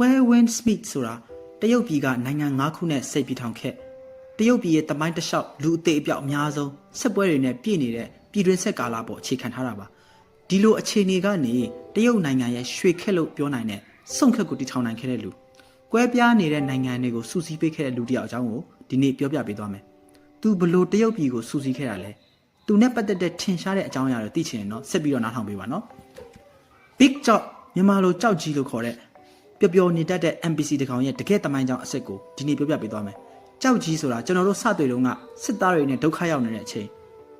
Where Wind Smith ဆိုတာတရုတ်ပြည်ကနိုင်ငံ၅ခုနဲ့စိတ်ပြထောင်ခဲ့တရုတ်ပြည်ရဲ့တမိုင်းတစ်လျှောက်လူအသေးအပြောက်အများဆုံးဆက်ပွဲတွေနဲ့ပြည့်နေတဲ့ပြည်တွင်းဆက်ကာလပေါ်အခြေခံထားတာပါဒီလိုအခြေအနေကနေတရုတ်နိုင်ငံရဲ့ရွှေခက်လို့ပြောနိုင်တဲ့စုံခက်ကိုတည်ထောင်နိုင်ခဲ့တဲ့လူကွဲပြားနေတဲ့နိုင်ငံတွေကိုစူးစီးပေးခဲ့တဲ့လူတစ်ယောက်အကြောင်းကိုဒီနေ့ပြောပြပေးသွားမယ်သူဘလို့တရုတ်ပြည်ကိုစူးစီးခဲ့တာလဲသူနဲ့ပတ်သက်တဲ့ထင်ရှားတဲ့အကြောင်းအရာတွေသိချင်ရင်တော့ဆက်ပြီးတော့နားထောင်ပေးပါနော် Big ကြောက်မြန်မာလိုကြောက်ကြီးလို့ခေါ်တဲ့ ပျော်ပျော်နေတတ်တဲ့ NPC တကောင်ရဲ့တကယ်တမိုင်းကြောင်အစ်စ်ကိုဒီနေ့ပြောပြပေးသွားမယ်။ကြောက်ကြီးဆိုတာကျွန်တော်တို့စတွေ့တုန်းကစစ်သားတွေနဲ့ဒုက္ခရောက်နေတဲ့အချိန်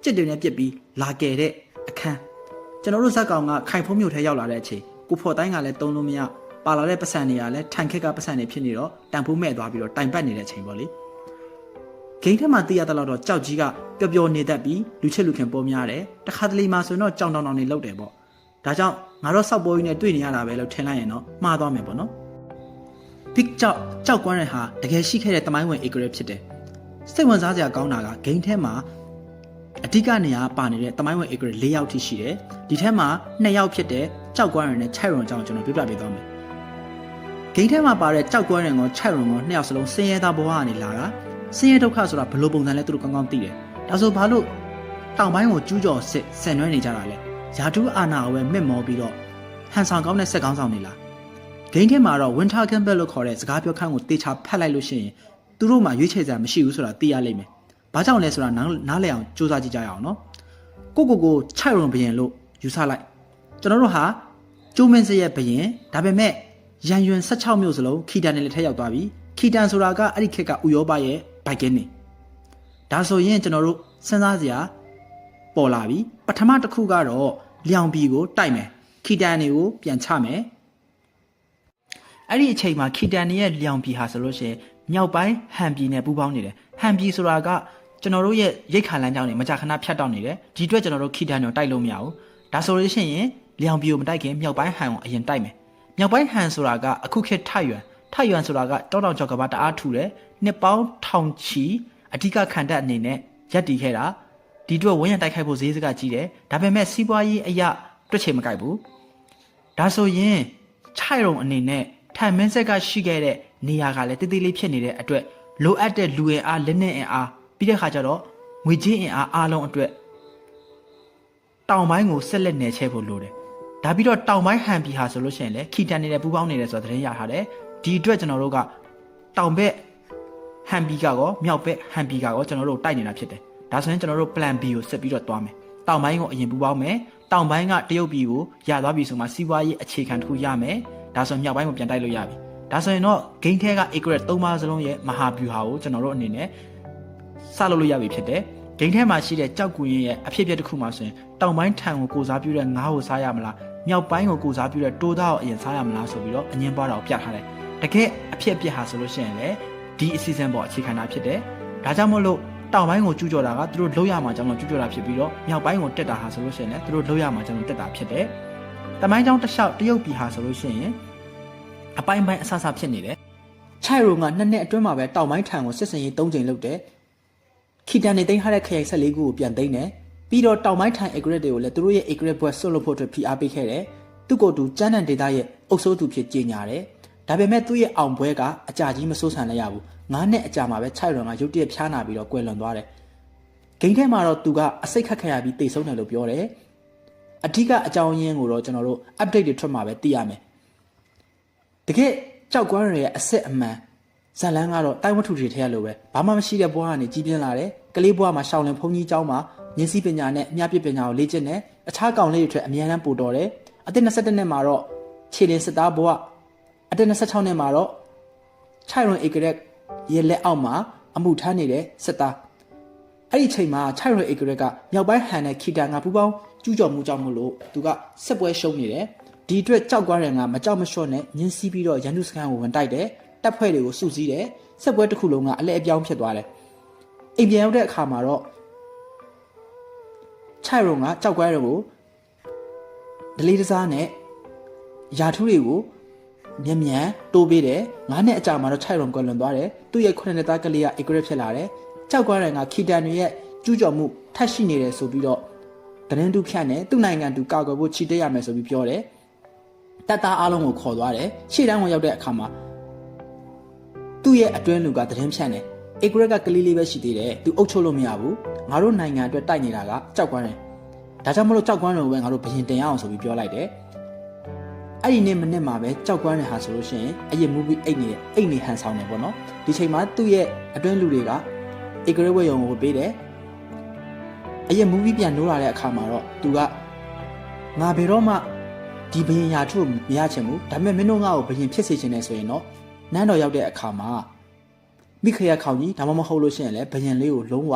ကြစ်တွေနဲ့ပြစ်ပြီးလာကယ်တဲ့အခန်းကျွန်တော်တို့ဇက်ကောင်ကခိုင်ဖုံးမြို့ထဲရောက်လာတဲ့အချိန်ကိုဖော်တိုင်းကလည်းတုံးလို့မရပါလာတဲ့ပတ်စံတွေကလည်းထိုင်ခက်ကပတ်စံတွေဖြစ်နေတော့တန်ဖိုးမဲ့သွားပြီးတော့တိုင်ပတ်နေတဲ့အချိန်ပေါ့လေ။ဂိမ်းထဲမှာသိရတဲ့လောက်တော့ကြောက်ကြီးကပျော်ပျော်နေတတ်ပြီးလူချစ်လူခင်ပေါ်များတယ်။တခါတလေမှဆိုရင်တော့ကြောင်တောင်တောင်နေလောက်တယ်ပေါ့။ဒါကြောင့် ငါတော့စောက်ပေါ်ကြီးနဲ့တွေ့နေရတာပဲလို့ထင်လိုက်ရင်တော့မှားသွားမယ်ပေါ့နော်။ Big ကြောက်ကြောက်ကွမ်းတဲ့ဟာတကယ်ရှိခဲ့တဲ့တမိုင်းဝင် acre ဖြစ်တယ်။စိတ်ဝင်စားစရာကောင်းတာကဂိမ်းထဲမှာအဓိကနေရာပါနေတဲ့တမိုင်းဝင် acre ၄ယောက်ထိရှိတယ်။ဒီထဲမှာ2ယောက်ဖြစ်တဲ့ကြောက်ကွမ်းရယ်နဲ့ခြိုက်ရွန်အကြောင်းကျွန်တော်ပြပြပေးသွားမယ်။ဂိမ်းထဲမှာပါတဲ့ကြောက်ကွမ်းရယ်ကိုခြိုက်ရွန်ကိုနှစ်ယောက်စလုံးဆင်းရဲသားဘဝကနေလာတာဆင်းရဲဒုက္ခဆိုတာဘယ်လိုပုံစံလဲသူတို့ကောင်းကောင်းသိတယ်။ဒါဆိုဘာလို့တောင်ပိုင်းကိုကျူးကျော်စစ်ဆန်နွှဲနေကြတာလဲ။ ယာတူးအာနာကိုပဲမစ်မောပြီးတော့ဟန်ဆောင်ကောင်းတဲ့စက်ကောင်းဆောင်နေလား။ဂိမ်းထဲမှာတော့ Winter Campbell လို့ခေါ်တဲ့စကားပြောခန်းကိုတေချာဖတ်လိုက်လို့ရှိရင်သူတို့မှရွေးချယ်စရာမရှိဘူးဆိုတာသိရလိမ့်မယ်။ဘာကြောင့်လဲဆိုတာနားနားလည်အောင်စူးစမ်းကြည့်ကြရအောင်နော်။ကိုကိုကိုခြိုက်ရုံဘရင်လို့ယူဆလိုက်။ကျွန်တော်တို့ဟာကျိုးမင်းစရဲ့ဘရင်ဒါပေမဲ့ရန်ရွင်16မြို့စလုံးခီတန်နဲ့လက်ထက်ရောက်သွားပြီ။ခီတန်ဆိုတာကအဲ့ဒီခေတ်ကဥရောပရဲ့ဘိုက်ကင်းနေ။ဒါဆိုရင်ကျွန်တော်တို့စဉ်းစားစရာ ပေါ်လာပြီ။ပထမတစ်ခုကတော့လျောင်ပြည်ကိုတိုက်မယ်။ခီတန်တွေကိုပြန်ချမယ်။အဲ့ဒီအချိန်မှာခီတန်ရဲ့လျောင်ပြည်ဟာဆိုလို့ရှိရင်မြောက်ပိုင်းဟန်ပြည်နဲ့ပူးပေါင်းနေတယ်။ဟန်ပြည်ဆိုတာကကျွန်တော်တို့ရဲ့ရိတ်ခါလမ်းကြောင်းတွေမကြာခဏဖြတ်တောက်နေတယ်။ဒီအတွက်ကျွန်တော်တို့ခီတန်ကိုတိုက်လို့မရဘူး။ဒါဆိုလို့ရှိရင်လျောင်ပြည်ကိုမတိုက်ခင်မြောက်ပိုင်းဟန်ကိုအရင်တိုက်မယ်။မြောက်ပိုင်းဟန်ဆိုတာကအခုခေတ်ထရွန်ထရွန်ဆိုတာကတောတောင်ကျော်ကဘာတအားထူတယ်။နှစ်ပေါင်းထောင်ချီအဓိကခံတပ်အနေနဲ့ရပ်တည်ခဲ့တာ။ ဒီအတွက်ဝန်းရံတိုက်ခိုက်ဖို့ဈေးစကကြီးတယ်။ဒါပေမဲ့စီးပွားရေးအရာတွက်ချေမကြိုက်ဘူး။ဒါဆိုရင်ခြိုက်ရုံအနေနဲ့ထိုင်မင်းဆက်ကရှိခဲ့တဲ့နေရာကလည်းတိတိလေးဖြစ်နေတဲ့အတွက်လိုအပ်တဲ့လူအင်အားလက်နက်အင်အားပြီးတဲ့ခါကျတော့ငွေကြေးအင်အားအားလုံးအတွက်တောင်ပိုင်းကိုဆက်လက်နယ်ချဲဖို့လိုတယ်။ဒါပြီးတော့တောင်ပိုင်းဟန်ပြည်ဟာဆိုလို့ရှိရင်လည်းခီတန်နေတဲ့ပူပေါင်းနေတယ်ဆိုတဲ့သတင်းရထားတယ်။ဒီအတွက်ကျွန်တော်တို့ကတောင်ဘက်ဟန်ပြည်ကရောမြောက်ဘက်ဟန်ပြည်ကရောကျွန်တော်တို့တိုက်နေတာဖြစ်တယ်။ ဒါဆိုရင်ကျွန်တော်တို့ plan B ကိုဆက်ပြီးတော့တွားမယ်။တောင်ပိုင်းကိုအရင်ပူပေါင်းမယ်။တောင်ပိုင်းကတရုတ်ပြည်ကိုရသွားပြီဆိုမှစီးပွားရေးအခြေခံတစ်ခုရမယ်။ဒါဆိုမြောက်ပိုင်းကိုပြန်တိုက်လို့ရပြီ။ဒါဆိုရင်တော့ဂိမ်းထဲက acre 3ပါးစလုံးရဲ့မဟာဗျူဟာကိုကျွန်တော်တို့အနေနဲ့စလုပ်လို့ရပြီဖြစ်တယ်။ဂိမ်းထဲမှာရှိတဲ့ကြောက်ကူရင်ရဲ့အဖြစ်အပျက်တစ်ခုမှဆိုရင်တောင်ပိုင်းထံကိုကိုစားပြုတဲ့ငါးကိုစားရမလား။မြောက်ပိုင်းကိုကိုစားပြုတဲ့တိုးသားကိုအရင်စားရမလားဆိုပြီးတော့အငင်းပွားတာကိုပြထားတယ်။တကယ်အဖြစ်အပျက်ဟာဆိုလို့ရှိရင်လည်းဒီအစီအစဉ်ပေါ်အခြေခံတာဖြစ်တယ်။ဒါကြောင့်မို့လို့ တောင်ပိုင်းကိုကျူးကျော်တာကသူတို့လှုပ်ရမှာကြောင့်လို့ကျူးကျော်တာဖြစ်ပြီးတော့မြောက်ပိုင်းကိုတက်တာဟာဆိုလို့ရှိရင်လည်းသူတို့လှုပ်ရမှာကြောင့်လို့တက်တာဖြစ်တယ်။တမိုင်းကြောင့်တစ်လျှောက်တရုတ်ပြည်ဟာဆိုလို့ရှိရင်အပိုင်းပိုင်းအဆအဆဖြစ်နေတယ်။ခြိုက်ရိုကနှစ်နှစ်အတွင်းမှာပဲတောင်ပိုင်းထံကိုစစ်စင်ရေး၃ချိန်လုပ်တယ်။ခီတန်နေသိမ်းထားတဲ့ခရိုင်၁၄ခုကိုပြန်သိမ်းတယ်။ပြီးတော့တောင်ပိုင်းထံ agret တွေကိုလည်းသူတို့ရဲ့ agret ဘွဲဆွတ်လို့ဖို့အတွက်ဖိအားပေးခဲ့တယ်။သူ့ကိုယ်သူကျန်းတန်ဒေတာရဲ့အုပ်စိုးသူဖြစ်ကြေညာတယ်။ဒါပေမဲ့သူ့ရဲ့အောင်ပွဲကအကြာကြီးမစိုးဆန်လိုက်ရဘူး။ ငါးနှစ်အကြာမှာပဲခြိုက်ရိုကရုတ်တရက်ဖျားနာပြီးတော့ကွယ်လွန်သွားတယ်။ဂိမ်းထဲမှာတော့သူကအစိတ်ခတ်ခတ်ရပြီးတိတ်ဆုံးတယ်လို့ပြောတယ်။အဓိကအကြောင်းရင်းကိုတော့ကျွန်တော်တို့ update တွေထွက်မှာပဲသိရမယ်။တကယ်ကြောက်ကွမ်းရရဲ့အစစ်အမှန်ဇလန်းကတော့တိုင်းဝတ္ထုတွေထဲရလို့ပဲဘာမှမရှိတဲ့ဘဝကနေကြီးပြင်းလာတယ်။ကလေးဘဝမှာရှောင်းလင်ဘုံကြီးเจ้าမှာဉာဏ်စည်းပညာနဲ့အမြပြပညာကိုလေ့ကျင့်တယ်။အခြားကောင်လေးတွေအတွက်အများအားပို့တော်တယ်။အသက်22နှစ်မှာတော့ခြေလင်းစစ်သားဘဝအသက်26နှစ်မှာတော့ခြိုင်ရွန်ဧကရက် ရဲ့လက်အောက်မှာအမှုထမ်းနေတဲ့စစ်သားအဲ့ဒီချိန်မှာခြိုင်ရွန်ဧကရက်ကမြောက်ပိုင်းဟန်နဲ့ခီတာငါပူပေါင်းကျူးကျော်မှုကြောင့်မလို့သူကစစ်ပွဲရှုံးနေတယ်ဒီအတွက်ကြောက်ကွားတယ်ငါမကြောက်မလျှော့နဲ့ညင်းစီးပြီးတော့ရန်သူစခန်းကိုဝင်တိုက်တယ်တပ်ဖွဲ့တွေကိုစုစည်းတယ်စစ်ပွဲတစ်ခုလုံးကအလဲအပြောင်းဖြစ်သွားတယ်အိမ်ပြန်ရောက်တဲ့အခါမှာတော့ခြိုင်ရွန်ကကြောက်ကွားတယ်ကိုဒလေးတစားနဲ့ယာထူးတွေကို မြန်မြန်တိုးပေးတယ်ငါးနှစ်အကြာမှာတော့ခြိုက်ရုံကွယ်လွန်သွားတယ်သူ့ရဲ့ခုနှစ်နှစ်သားကလေးက agree ဖြစ်လာတယ်ကြောက်ကွားရန်ကခီတန်တွေရဲ့ကျူးကျော်မှုထပ်ရှိနေတယ်ဆိုပြီးတော့တရင်တူဖြတ်နေသူ့နိုင်ငံသူကာကွယ်ဖို့ချီတက်ရမယ်ဆိုပြီးပြောတယ်တပ်သားအားလုံးကိုခေါ်သွားတယ်ရှေ့တန်းကိုရောက်တဲ့အခါမှာသူ့ရဲ့အတွင်းလူကသတင်းဖြန့်တယ်အေဂရက်ကကလေးလေးပဲရှိသေးတယ်သူအုပ်ချုပ်လို့မရဘူးငါတို့နိုင်ငံအတွက်တိုက်နေတာကကြောက်ကွမ်းတယ်ဒါကြောင့်မလို့ကြောက်ကွမ်းလို့ပဲငါတို့ဘရင်တင်ရအောင်ဆိုပြီးပြောလိုက်တယ် အဲ့ဒီနေ့မနေ့မှာပဲကြောက်ကွမ်းတဲ့ဟာဆိုလို့ရှိရင်အရင် movie အိတ်နေအိတ်နေဟန်ဆောင်တယ်ပေါ့နော်ဒီချိန်မှာသူ့ရဲ့အတွင်းလူတွေကအေဂရက်ဝဲယုံကိုပေးတယ်အရင် movie ပြန်နိုးလာတဲ့အခါမှာတော့သူကငါဘယ်တော့မှဒီဘရင်ရာထုကိုမရချင်ဘူးဒါပေမဲ့မင်းတို့ငါ့ကိုဘရင်ဖြစ်စေချင်တယ်ဆိုရင်တော့နန်းတော်ရောက်တဲ့အခါမှာမိခရခေါင်ကြီးဒါမှမဟုတ်လို့ရှိရင်လည်းဘရင်လေးကိုလုံးဝ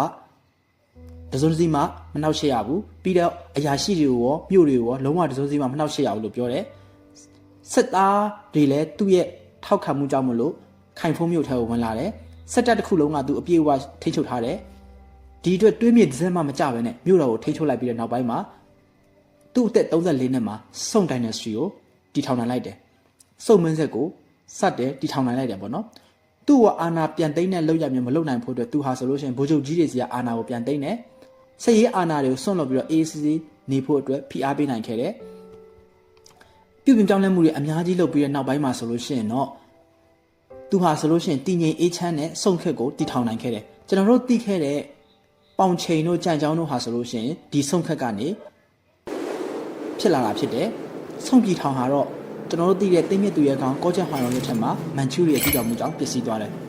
တစုံတစ်စီမှမနှောက်ရှက်ရဘူးပြီးတော့အရာရှိတွေကိုရောမြို့တွေကိုရောလုံးဝတစုံတစ်စီမှမနှောက်ရှက်ရဘူးလို့ပြောတယ် စစ်သားတွေလည်းသူ့ရဲ့ထောက်ခံမှုကြောင့်မလို့ခိုင်ဖုံးမြို့ထဲကိုဝင်လာတယ်စစ်တပ်တစ်ခုလုံးကသူအပြည့်အဝထိန်းချုပ်ထားတယ်ဒီအတွက်တွေးမြေဒီဇင်မှမကြဘဲနဲ့မြို့တော်ကိုထိန်းချုပ်လိုက်ပြီးတဲ့နောက်ပိုင်းမှာသူ့အသက်34နှစ်မှာစုံဒိုင်နက်စထရီကိုတည်ထောင်နိုင်လိုက်တယ်စုံမင်းဆက်ကိုစတဲ့တည်ထောင်နိုင်လိုက်တယ်ပေါ့နော်သူ့ကအာနာပြန်သိမ်းတဲ့လောက်ရမျိုးမလုပ်နိုင်ဖို့အတွက်သူဟာဆိုလို့ရှိရင်ဗိုလ်ချုပ်ကြီးတွေစီကအာနာကိုပြန်သိမ်းတယ်စစ်ရေးအာနာတွေကိုစွန့်လွတ်ပြီးတော့ ACC နေဖို့အတွက်ဖိအားပေးနိုင်ခဲ့တယ် ပြုပြင်ပြောင်းလဲမှုတွေအများကြီးလုပ်ပြီးတဲ့နောက်ပိုင်းမှာဆိုလို့ရှိရင်တော့သူဟာဆိုလို့ရှိရင်တည်ငြိမ်အေးချမ်းတဲ့စုံခက်ကိုတည်ထောင်နိုင်ခဲ့တယ်ကျွန်တော်တို့သိခဲ့တဲ့ပေါင်ချိန်တို့ကြံကြောင်းတို့ဟာဆိုလို့ရှိရင်ဒီစုံခက်ကနေဖြစ်လာတာဖြစ်တယ်စုံပြည်ထောင်ဟာတော့ကျွန်တော်တို့သိတဲ့သိမြင့်သူရဲ့ကောင်ကောချက်ဟွန်ရောလက်ထက်မှာမန်ချူရီရဲ့တည်တော်မှုကြောင့်ပျက်စီးသွားတယ်